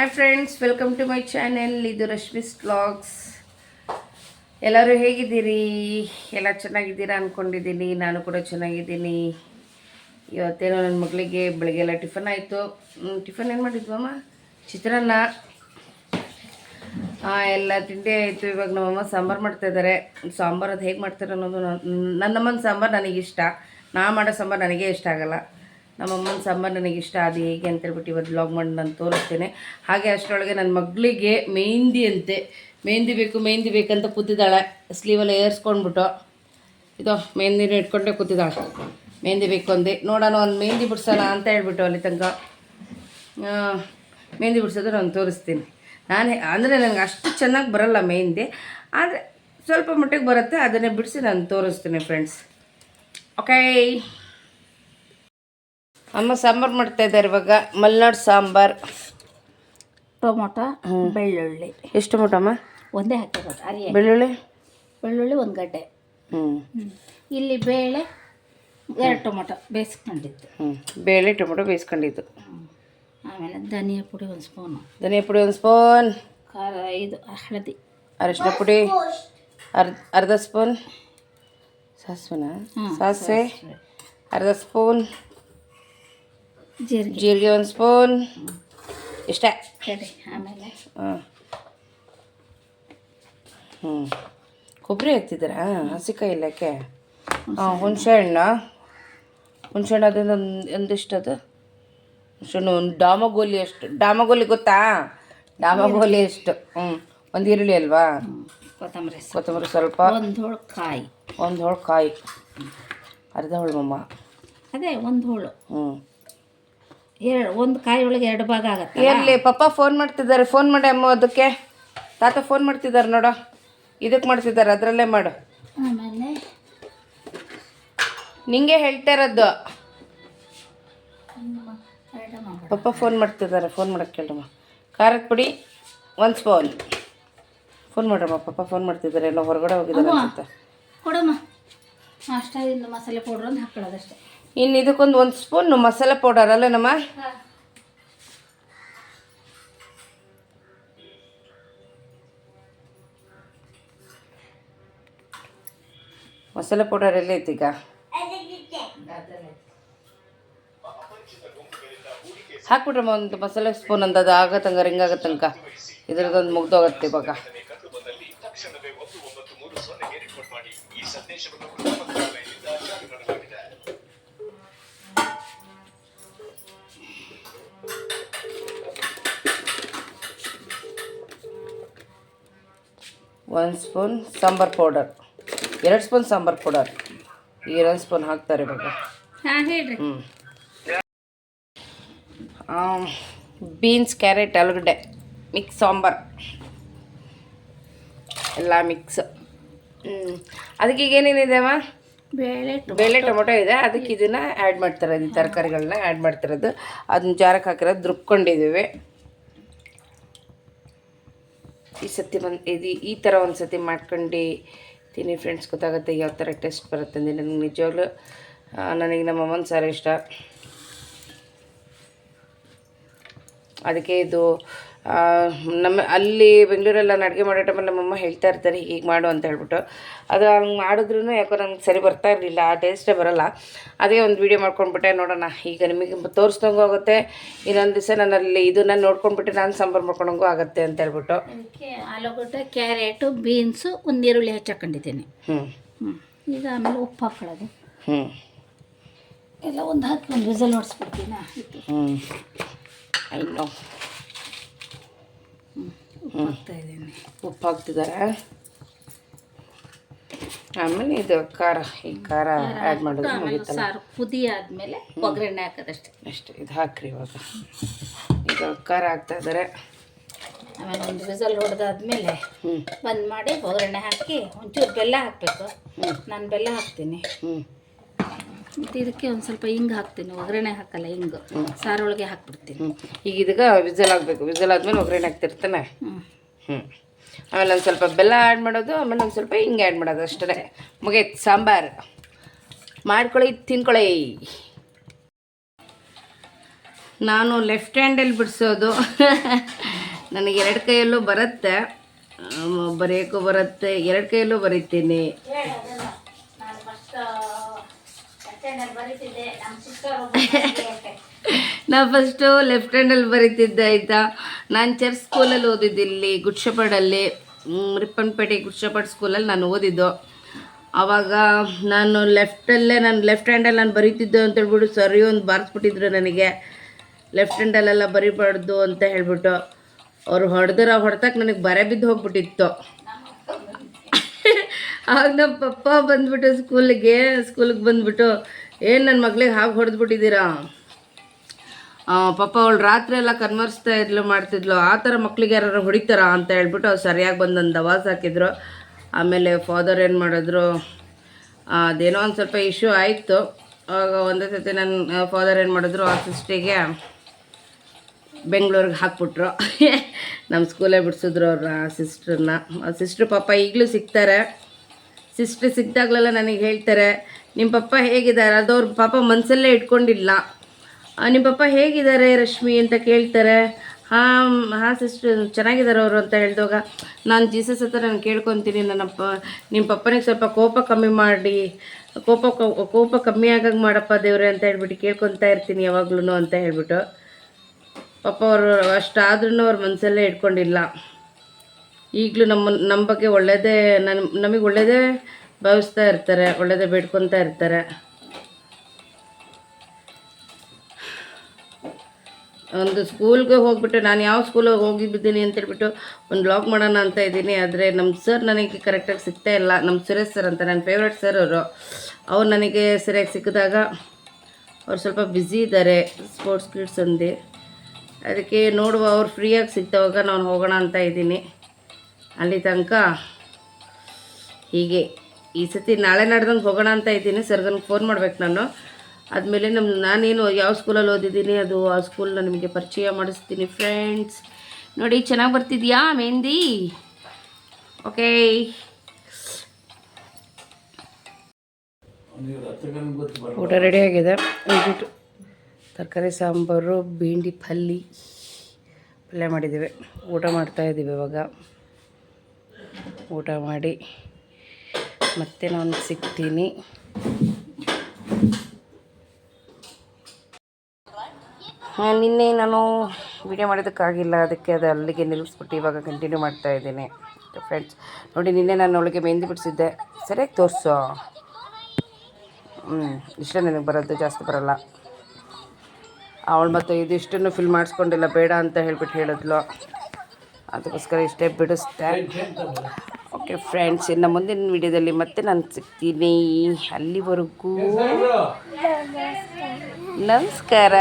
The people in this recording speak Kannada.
Hi friends welcome to my channel ಇದು ರಶ್ಮಿಸ್ ವ್ಲಾಗ್ಸ್ ಎಲ್ಲರೂ ಹೇಗಿದ್ದೀರಿ? ಎಲ್ಲ ಚೆನ್ನಾಗಿದ್ದೀರಾ ಅಂದ್ಕೊಂಡಿದ್ದೀನಿ ನಾನು ಕೂಡ ಚೆನ್ನಾಗಿದ್ದೀನಿ. ಇವತ್ತೇನೋ ನನ್ನ ಮಗಳಿಗೆ ಬೆಳಗ್ಗೆ ಎಲ್ಲ ಟಿಫನ್ ಆಯಿತು. ಟಿಫನ್ ಏನು ಮಾಡಿದ್ವಮ್ಮ ಚಿತ್ರಾನ್ನ. ಎಲ್ಲ ತಿಂಡಿ ಆಯಿತು. ಇವಾಗ ನಮ್ಮಮ್ಮ ಸಾಂಬಾರು ಮಾಡ್ತಾ ಇದ್ದಾರೆ ಸಾಂಬಾರು ಅದು ಹೇಗೆ ಮಾಡ್ತಾರೆ ಅನ್ನೋದು ನನ್ನ- ನನ್ನಮ್ಮನ ಸಾಂಬಾರು ನನಗಿಷ್ಟ. ನಾ ಮಾಡೋ ಸಾಂಬಾರು ನನಗೆ ಇಷ್ಟ ಆಗಲ್ಲ. ನಮ್ಮಮ್ಮನ ಸಾಂಬಾರು ನನಗೆ ಇಷ್ಟ ಅದು ಹೇಗೆ ಅಂತ ಹೇಳ್ಬಿಟ್ಟು ಇವತ್ತು ಬ್ಲಾಗ್ ಮಾಡಿ ನಾನು ತೋರಿಸ್ತೇನೆ. ಹಾಗೆ ಅಷ್ಟರೊಳಗೆ ನನ್ನ ಮಗಳಿಗೆ ಮೆಹಂದಿ ಅಂತೆ. ಮೆಹಂದಿ ಬೇಕು, ಮೆಹಂದಿ ಬೇಕಂತ ಕೂತಿದ್ದಾಳೆ. ಸ್ಲೀವೆಲ್ಲ ಏರ್ಸ್ಕೊಂಡ್ಬಿಟ್ಟು. ಇದು ಮೆಹಂದಿನ ಇಟ್ಕೊಂಡೆ ಕೂತಿದ್ದಾಳೆ. ಮೆಹಂದಿ ಬೇಕು ಅಂದೆ. ನೋಡೋಣ, ಒಂದು ಮೆಹಂದಿ ಬಿಡ್ಸೋಣ ಅಂತ ಹೇಳ್ಬಿಟ್ಟು ಅಲ್ಲಿ ತನಕ. ಮೆಹಂದಿ ಬಿಡ್ಸೋದು ನಾನು ತೋರಿಸ್ತೀನಿ. ನಾನು, ಅಂದರೆ ನನಗೆ ಅಷ್ಟು ಚೆನ್ನಾಗಿ ಬರಲ್ಲ ಮೆಹಂದಿ. ಆದರೆ ಸ್ವಲ್ಪ ಮಟ್ಟಿಗೆ ಬರುತ್ತೆ. ಅದನ್ನೇ ಬಿಡಿಸಿ ನಾನು ತೋರಿಸ್ತೀನಿ ಫ್ರೆಂಡ್ಸ್ ಓಕೆ ಅಮ್ಮ ಸಾಂಬಾರು ಮಾಡ್ತಾ ಇದ್ದಾರೆ ಇವಾಗ. ಮಲ್ನಾಡು ಸಾಂಬಾರು. ಟೊಮೊಟೊ ಬೆಳ್ಳುಳ್ಳಿ. ಎಷ್ಟು ಟೊಮೊಟೊಮ್ಮ ಒಂದೇ ಹಾಕಿರೋದು ಅರಿಯ. ಬೆಳ್ಳುಳ್ಳಿ? ಬೆಳ್ಳುಳ್ಳಿ ಒಂದು ಗಡ್ಡೆ. ಹ್ಞೂ ಇಲ್ಲಿ ಬೇಳೆ ಎರಡು ಟೊಮೊಟೊ ಬೇಯಿಸ್ಕೊಂಡಿದ್ದು. ಹ್ಞೂ ಬೇಳೆ ಟೊಮೊಟೊ ಬೇಯಿಸ್ಕೊಂಡಿದ್ದು. ಆಮೇಲೆ ಧನಿಯಾ ಪುಡಿ ಒಂದು ಸ್ಪೂನು. ಧನಿಯಾ ಪುಡಿ ಒಂದು ಸ್ಪೂನ್. ಖಾರ ಇದು ಹಳದಿ. ಅರಿಶಿನ ಪುಡಿ. ಅರ್ಧ ಅರ್ಧ ಸ್ಪೂನ್. ಸಾಸಿವೆನಾ? ಸಾಸಿವೆ. ಅರ್ಧ ಸ್ಪೂನ್. ಜೀರಿಗೆ. ಜೀರಿಗೆ ಒಂದು ಸ್ಪೂನ್. ಇಷ್ಟೇ. ಆಮೇಲೆ. ಹಾಂ. ಹ್ಞೂ ಕೊಬ್ಬರಿ ಹಾಕ್ತಿದ್ದೀರಾ? ಹಸಿಕಾಯಿ ಇಲ್ಲಕ್ಕೆ? ಹಾಂ ಹುಣಸೆ ಹಣ್ಣು ಹುಣಸೆ ಹಣ್ಣು ಅದರಿಂದ ಒಂದಿಷ್ಟು ಅದು ಹುಣಸೆ ಹಣ್ಣು ಒಂದು ಡಾಮಗೋಲಿ ಅಷ್ಟು. ಡಾಮಗೋಲಿ ಗೊತ್ತಾ? ಡಾಮಗೋಲಿ ಎಷ್ಟು ಹ್ಞೂ ಒಂದು ಈರುಳ್ಳಿ ಅಲ್ವಾ? ಕೊತ್ತಂಬರಿ. ಕೊತ್ತಂಬರಿ ಸ್ವಲ್ಪ. ಒಂದು ಹೋಳು ಕಾಯಿ. ಒಂದು ಹೋಳು ಕಾಯಿ. ಅರ್ಧ ಹೋಳು ಮಮ್ಮ. ಅದೇ ಒಂದು ಹೋಳು ಹ್ಞೂ ಒಂದು ಕಾಯಿ ಒಳಗೆ ಎರಡು ಭಾಗ ಆಗತ್ತೆ ಎಲ್ಲಿ ಪಪ್ಪ ಫೋನ್ ಮಾಡ್ತಿದ್ದಾರೆ ಫೋನ್ ಮಾಡಿ ಅಮ್ಮ ಅದಕ್ಕೆ. ತಾತ ಫೋನ್ ಮಾಡ್ತಿದ್ದಾರೆ ನೋಡು. ಇದಕ್ಕೆ ಮಾಡ್ತಿದ್ದಾರೆ ಅದರಲ್ಲೇ ಮಾಡು. ಆಮೇಲೆ? ನಿಂಗೆ ಹೇಳ್ತಾ ಇರೋದು. ಪಪ್ಪ ಫೋನ್ ಮಾಡ್ತಿದ್ದಾರೆ ಫೋನ್ ಮಾಡಕ್ಕೆ ಕೇಳಮ್ಮ. ಖಾರದ ಪುಡಿ ಒಂದು ಸ್ಪೂನ್ ಫೋನ್ ಮಾಡ್ರಮ್ಮ ಪಪ್ಪ ಫೋನ್ ಮಾಡ್ತಿದ್ದಾರೆ ಎಲ್ಲ ಹೊರಗಡೆ ಹೋಗಿದ್ದಾರೆ ಅನ್ಸುತ್ತೆ. ಕೊಡಮ್ಮ. ಅಷ್ಟೇ ಇನ್ನು ಮಸಾಲೆ ಪೌಡ್ರ್ ಅಂತ ಹಾಕೊಳ್ಳೋದಷ್ಟೇ ಇನ್ನು ಇದಕ್ಕೊಂದು ಒಂದು ಸ್ಪೂನ್ ಮಸಾಲೆ ಪೌಡರ್ ಅಲ್ಲ ನಮ್ಮ? ಮಸಾಲೆ ಪೌಡರ್ ಎಲ್ಲ ಐತಿ ಈಗ? ಹಾಕ್ಬಿಟ್ರಮ್ಮ ಒಂದು ಮಸಾಲೆ ಸ್ಪೂನ್ ಅಂತ ಅದು ಆಗತ್ತಂಗ ರಿಂಗ್ ಆಗತ್ತಂಕ ಇದ್ರದ್ದೊಂದು ಮುಗ್ದೋಗತ್ತೆ ಇವಾಗ. ಒಂದು ಸ್ಪೂನ್ ಸಾಂಬಾರು ಪೌಡರ್. ಎರಡು ಸ್ಪೂನ್ ಸಾಂಬಾರು ಪೌಡರ್. ಎರಡು ಸ್ಪೂನ್ ಹಾಕ್ತಾರೆ ಇವಾಗ. ಹ್ಞೂ ಬೀನ್ಸ್ ಕ್ಯಾರೆಟ್ ಆಲೂಗಡ್ಡೆ ಮಿಕ್ಸ್ ಸಾಂಬಾರ್. ಎಲ್ಲ ಮಿಕ್ಸ್. ಹ್ಞೂ ಅದಕ್ಕೆ ಈಗ ಏನೇನಿದೆ ಅಮ್ಮ? ಬೇಳೆ ಬೇಳೆ ಟೊಮೊಟೊ ಇದೆ. ಅದಕ್ಕೆ ಇದನ್ನು ಆ್ಯಡ್ ಮಾಡ್ತಾರೆ ಈ ತರಕಾರಿಗಳನ್ನ ಆ್ಯಡ್ ಮಾಡ್ತಿರೋದು. ಅದನ್ನ ಜಾರಕ್ಕೆ ಹಾಕಿರೋದು ರುಬ್ಕೊಂಡಿದ್ದೀವಿ. ಈ ಸತಿ ಬಂದು ಇದು ಈ ಥರ ಒಂದು ಸತಿ ಮಾಡ್ಕೊಂಡು. ತಿನ್ನಿ ಫ್ರೆಂಡ್ಸ್ ಗೊತ್ತಾಗುತ್ತೆ ಯಾವ ಥರ ಟೇಸ್ಟ್ ಬರುತ್ತೆ ಅಂದರೆ ನನಗೆ ನಿಜವಾಗ್ಲೂ ನನಗೆ ನಮ್ಮ ಅಮ್ಮನ ಸಾರು ಇಷ್ಟ. ಅದಕ್ಕೆ ಇದು ನಮ್ಮ ಅಲ್ಲಿ ಬೆಂಗಳೂರಲ್ಲಿ ನಾನು ಅಡುಗೆ ಮಾಡೋ ಟೈಮಲ್ಲಿ ನಮ್ಮಮ್ಮ ಹೇಳ್ತಾ ಇರ್ತಾರೆ ಹೀಗೆ ಮಾಡು ಅಂತ ಹೇಳ್ಬಿಟ್ಟು. ಅದು ಹಂಗೆ ಮಾಡಿದ್ರೂ ಯಾಕೋ ನಂಗೆ ಸರಿ ಬರ್ತಾ ಇರಲಿಲ್ಲ ಆ ಟೇಸ್ಟೇ ಬರೋಲ್ಲ. ಅದೇ ಒಂದು ವೀಡಿಯೋ ಮಾಡ್ಕೊಂಡ್ಬಿಟ್ಟೆ ನೋಡೋಣ ಈಗ ನಿಮಗೆ ತೋರಿಸ್ದಂಗೂ ಆಗುತ್ತೆ. ಇನ್ನೊಂದು ದಿವಸ ನಾನು ಅಲ್ಲಿ ಇದನ್ನ ನೋಡ್ಕೊಂಡ್ಬಿಟ್ಟು ನಾನು ಸಾಂಬಾರು ಮಾಡ್ಕೊಂಡಂಗೂ ಆಗುತ್ತೆ ಅಂತ ಹೇಳ್ಬಿಟ್ಟು. ಆಲೂಗಡ್ಡೆ ಕ್ಯಾರೆಟು ಬೀನ್ಸು ಒಂದು ಈರುಳ್ಳಿ ಹೆಚ್ಚಾಕೊಂಡಿದ್ದೀನಿ ಹ್ಞೂ ಹ್ಞೂ ಈಗ ಆಮೇಲೆ ಉಪ್ಪು ಹಾಕೊಳ್ಳೋದು. ಹ್ಞೂ ಎಲ್ಲ ಒಂದು ಹಾಕಿ ಒಂದು ವಿಸಲ್ ನೋಡಿಸ್ಬಿಡ್ತೀನಿ ಹ್ಞೂ ಐನೋ ಉಪ್ಪು ಹಾಕ್ತಾ ಇದ್ದೀನಿ. ಉಪ್ಪು ಹಾಕ್ತಿದ್ದಾರೆ ಆಮೇಲೆ ಇದು ಖಾರ ಈ ಖಾರ ಆ್ಯಡ್ ಮಾಡೋದು ಮುಗೀತಲ್ಲ? ಸಾರು ಕುದಿ ಆದಮೇಲೆ ಒಗ್ಗರಣೆ ಹಾಕೋದಷ್ಟೇ. ಅಷ್ಟೇ ಇದು ಹಾಕ್ರಿ ಇವಾಗ. ಈಗ ಖಾರ ಹಾಕ್ತಾ ಇದ್ದಾರೆ ಆಮೇಲೆ ಒಂದು ವಿಸಲ್ ಹೊಡೆದಾದ್ಮೇಲೆ ಹ್ಞೂ ಬಂದ್ ಮಾಡಿ ಒಗ್ಗರಣೆ ಹಾಕಿ ಒಂಚೂರು ಬೆಲ್ಲ ಹಾಕಬೇಕು. ನಾನು ಬೆಲ್ಲ ಹಾಕ್ತೀನಿ. ಹ್ಞೂ ಮತ್ತು ಇದಕ್ಕೆ ಒಂದು ಸ್ವಲ್ಪ ಹಿಂಗೆ ಹಾಕ್ತೀನಿ ಒಗ್ಗರಣೆ ಹಾಕಲ್ಲ ಹಿಂಗೆ ಸಾರೊಳಗೆ ಹಾಕ್ಬಿಡ್ತೀನಿ. ಈಗ ಇದಕ್ಕೆ ವಿಸಲ್ ಆಗಬೇಕು ವಿಜಲ್ ಆದಮೇಲೆ ಒಗ್ಗರಣೆ ಹಾಕ್ತಿರ್ತಾನೆ. ಹ್ಞೂ ಹ್ಞೂ ಆಮೇಲೆ ಒಂದು ಸ್ವಲ್ಪ ಬೆಲ್ಲ ಆ್ಯಡ್ ಮಾಡೋದು ಆಮೇಲೆ ಒಂದು ಸ್ವಲ್ಪ ಹಿಂಗೆ ಆ್ಯಡ್ ಮಾಡೋದು ಅಷ್ಟೇ ಮುಗೈತು ಸಾಂಬಾರು. ಮಾಡ್ಕೊಳ್ಳಿ ತಿನ್ಕೊಳ್ಳಿ ನಾನು ಲೆಫ್ಟ್ ಹ್ಯಾಂಡಲ್ಲಿ ಬಿಡಿಸೋದು. ನನಗೆ ಎರಡು ಕೈಯಲ್ಲೂ ಬರುತ್ತೆ. ಬರೆಯೋಕ್ಕೂ ಬರುತ್ತೆ ಎರಡು ಕೈಯಲ್ಲೂ ಬರೀತೀನಿ. ನಾ ಫಸ್ಟು ಲೆಫ್ಟ್ ಹ್ಯಾಂಡಲ್ಲಿ ಬರೀತಿದ್ದೆ, ಆಯಿತಾ? ನಾನು ಚರ್ಚ್ ಸ್ಕೂಲಲ್ಲಿ ಓದಿದ್ದು ಇಲ್ಲಿ ಗುಡ್ಶಪಾಡಲ್ಲಿ ರಿಪ್ಪನ್ಪೇಟೆ ಗುಡ್ಶಪಾಡ್ ಸ್ಕೂಲಲ್ಲಿ ನಾನು ಓದಿದ್ದು. ಆವಾಗ ನಾನು ಲೆಫ್ಟಲ್ಲೇ ನಾನು ಲೆಫ್ಟ್ ಹ್ಯಾಂಡಲ್ಲಿ ನಾನು ಬರೀತಿದ್ದೆ ಅಂತ ಹೇಳ್ಬಿಟ್ಟು ಸರಿ ಒಂದು ಬಾರಿಸ್ಬಿಟ್ಟಿದ್ರು ನನಗೆ. ಲೆಫ್ಟ್ ಹ್ಯಾಂಡಲ್ಲೆಲ್ಲ ಬರಿಬಾರ್ದು ಅಂತ ಹೇಳ್ಬಿಟ್ಟು. ಅವರು ಹೊಡೆದ್ರೆ ಹೊಡೆತಕ್ಕೆ ನನಗೆ ಬರೆ ಬಿದ್ದು ಹೋಗ್ಬಿಟ್ಟಿತ್ತು. ಆಗ ನಮ್ಮ ಪಪ್ಪ ಬಂದ್ಬಿಟ್ಟು ಸ್ಕೂಲಿಗೆ ಸ್ಕೂಲಿಗೆ ಬಂದ್ಬಿಟ್ಟು, ಏನು ನನ್ನ ಮಗಳಿಗೆ ಹಾಗೆ ಹೊಡೆದ್ಬಿಟ್ಟಿದ್ದೀರಾ? ಪಾಪ ಅವಳು ರಾತ್ರಿ ಎಲ್ಲ ಕನ್ವರ್ಸ್ತಾ ಇದ್ಲು, ಮಾಡ್ತಿದ್ಲು, ಆ ಥರ ಮಕ್ಳಿಗೆ ಯಾರು ಹೊಡಿತಾರ ಅಂತ ಹೇಳ್ಬಿಟ್ಟು ಅವ್ರು ಸರಿಯಾಗಿ ಬಂದು ನನ್ನ ದವಾಸ್ ಹಾಕಿದ್ರು. ಆಮೇಲೆ ಫಾದರ್ ಏನು ಮಾಡಿದ್ರು ಅದೇನೋ ಒಂದು ಸ್ವಲ್ಪ ಇಶ್ಯೂ ಆಯಿತು. ಆವಾಗ ಒಂದೇ ಸತಿ ನನ್ನ ಫಾದರ್ ಏನು ಮಾಡಿದ್ರು ಆ ಸಿಸ್ಟಿಗೆ ಬೆಂಗಳೂರಿಗೆ ಹಾಕ್ಬಿಟ್ರು. ನಮ್ಮ ಸ್ಕೂಲೇ ಬಿಡಿಸಿದ್ರು ಅವ್ರ ಸಿಸ್ಟ್ರನ್ನ ಆ ಸಿಸ್ಟ್ರು ಪಾಪ ಈಗಲೂ ಸಿಗ್ತಾರೆ. ಸಿಸ್ಟ್ರ್ ಸಿಕ್ದಾಗಲೆಲ್ಲ ನನಗೆ ಹೇಳ್ತಾರೆ ನಿಮ್ಮ ಪಪ್ಪ ಹೇಗಿದ್ದಾರೆ? ಅದು ಅವ್ರ ಪಾಪ ಮನಸ್ಸಲ್ಲೇ ಇಟ್ಕೊಂಡಿಲ್ಲ. ನಿಮ್ಮ ಪಪ್ಪ ಹೇಗಿದ್ದಾರೆ ರಶ್ಮಿ? ಅಂತ ಕೇಳ್ತಾರೆ. ಹಾಂ ಹಾಂ ಸಿಸ್ಟರ್, ಚೆನ್ನಾಗಿದ್ದಾರೆ ಅವರು ಅಂತ ಹೇಳಿದಾಗ, ನಾನು ಜೀಸಸ್ ಹತ್ರ ನಾನು ಕೇಳ್ಕೊತೀನಿ ನನ್ನ ನನ್ನಪ್ಪ ನಿಮ್ಮ ಪಪ್ಪನಿಗೆ ಸ್ವಲ್ಪ ಕೋಪ ಕಮ್ಮಿ ಮಾಡಿ, ಕೋಪ ಕೋಪ ಕಮ್ಮಿ ಆಗಂಗೆ ಮಾಡಪ್ಪ ದೇವ್ರೆ ಅಂತ ಹೇಳ್ಬಿಟ್ಟು ಕೇಳ್ಕೊತಾ ಇರ್ತೀನಿ ಯಾವಾಗ್ಲೂ ಅಂತ ಹೇಳ್ಬಿಟ್ಟು. ಪಾಪ ಅವರು ಅಷ್ಟಾದ್ರೂ ಅವ್ರ ಮನಸ್ಸಲ್ಲೇ ಇಟ್ಕೊಂಡಿಲ್ಲ. ಈಗಲೂ ನಮ್ಮ ನಮ್ಮ ಬಗ್ಗೆ ಒಳ್ಳೆಯದೇ ನನ್ನ ನಮಗೆ ಒಳ್ಳೆಯದೇ ಭಾವಿಸ್ತಾ ಇರ್ತಾರೆ ಒಳ್ಳೆಯದೇ ಬೇಡ್ಕೊತಾ ಇರ್ತಾರೆ. ಒಂದು ಸ್ಕೂಲ್ಗೆ ಹೋಗ್ಬಿಟ್ಟು, ನಾನು ಯಾವ ಸ್ಕೂಲಿಗೆ ಅಂತ ಹೇಳ್ಬಿಟ್ಟು ಒಂದು ಬ್ಲಾಗ್ ಮಾಡೋಣ ಅಂತ ಇದ್ದೀನಿ, ಆದರೆ ನಮ್ಮ ಸರ್ ನನಗೆ ಕರೆಕ್ಟಾಗಿ ಸಿಗ್ತಾ ಇಲ್ಲ. ನಮ್ಮ ಸುರೇಶ್ ಸರ್ ಅಂತ ನನ್ನ ಫೇವ್ರೆಟ್ ಸರ್ ಅವರು. ಅವ್ರು ನನಗೆ ಸರಿಯಾಗಿ ಸಿಕ್ಕಿದಾಗ ಅವ್ರು ಸ್ವಲ್ಪ ಬ್ಯುಸಿ ಇದ್ದಾರೆ ಸ್ಪೋರ್ಟ್ಸ್ ಕಿಡ್ಸ್ ಅಂದು. ಅದಕ್ಕೆ ನೋಡುವ, ಅವ್ರು ಫ್ರೀಯಾಗಿ ಸಿಗ್ತಾವಾಗ ನಾನು ಹೋಗೋಣ ಅಂತ ಇದ್ದೀನಿ. ಅಲ್ಲಿ ತನಕ ಹೀಗೆ ಈ ಸತಿ ನಾಳೆ ನಡೆದಂಗೆ ಹೋಗೋಣ ಅಂತ ಇದ್ದೀನಿ. ಸರ್ ಸರ್ಗನ್ಗೆ ಫೋನ್ ಮಾಡ್ಬೇಕು ನಾನು. ಆದಮೇಲೆ ನಮ್ಮ ನಾನೇನು ಯಾವ ಸ್ಕೂಲಲ್ಲಿ ಓದಿದ್ದೀನಿ ಅದು ಆ ಸ್ಕೂಲ್ನ ನಿಮಗೆ ಪರಿಚಯ ಮಾಡಿಸ್ತೀನಿ ಫ್ರೆಂಡ್ಸ್ ನೋಡಿ, ಚೆನ್ನಾಗಿ ಬರ್ತಿದ್ಯಾ ಮೆಹಂದಿ? ಓಕೆ ಊಟ ರೆಡಿ ಆಗಿದೆ. ಹೋಗ್ಬಿಟ್ಟು ತರಕಾರಿ, ಸಾಂಬಾರು, ಭೇಂಡಿ, ಪಲ್ಲಿ. ಪಲ್ಯ ಮಾಡಿದ್ದೀವಿ. ಊಟ ಮಾಡ್ತಾ ಇದ್ದೀವಿ ಇವಾಗ. ಊಟ ಮಾಡಿ ಮತ್ತೆ ನಾನು ಸಿಗ್ತೀನಿ. ನಿನ್ನೆ ನಾನು ವಿಡಿಯೋ ಮಾಡೋದಕ್ಕಾಗಿಲ್ಲ. ಅದಕ್ಕೆ ಅದು ಅಲ್ಲಿಗೆ ನಿಲ್ಲಿಸ್ಬಿಟ್ಟು ಇವಾಗ ಕಂಟಿನ್ಯೂ ಮಾಡ್ತಾ ಇದ್ದೀನಿ. ಫ್ರೆಂಡ್ಸ್ ನೋಡಿ ನಿನ್ನೆ ನಾನು ಅವಳಿಗೆ ಮೆಹಂದಿ ಬಿಡಿಸಿದ್ದೆ. ಸರಿಯಾಗಿ ತೋರಿಸು. ಹ್ಞೂ ಇಷ್ಟ ನನಗೆ ಬರೋದು, ಜಾಸ್ತಿ ಬರೋಲ್ಲ. ಅವಳು ಮತ್ತು ಇದಿಷ್ಟನ್ನು ಫಿಲ್ ಮಾಡಿಸ್ಕೊಂಡಿಲ್ಲ, ಬೇಡ ಅಂತ ಹೇಳ್ಬಿಟ್ಟು ಹೇಳಿದ್ಲು. ಅದಕ್ಕೋಸ್ಕರ ಇಷ್ಟೇ ಬಿಡಿಸ್ದೆ. ಓಕೆ ಫ್ರೆಂಡ್ಸ್ ಇನ್ನು ಮುಂದಿನ ವಿಡಿಯೋದಲ್ಲಿ ಮತ್ತೆ ನಾನು ಸಿಗ್ತೀನಿ. ಅಲ್ಲಿವರೆಗೂ ನಮಸ್ಕಾರ.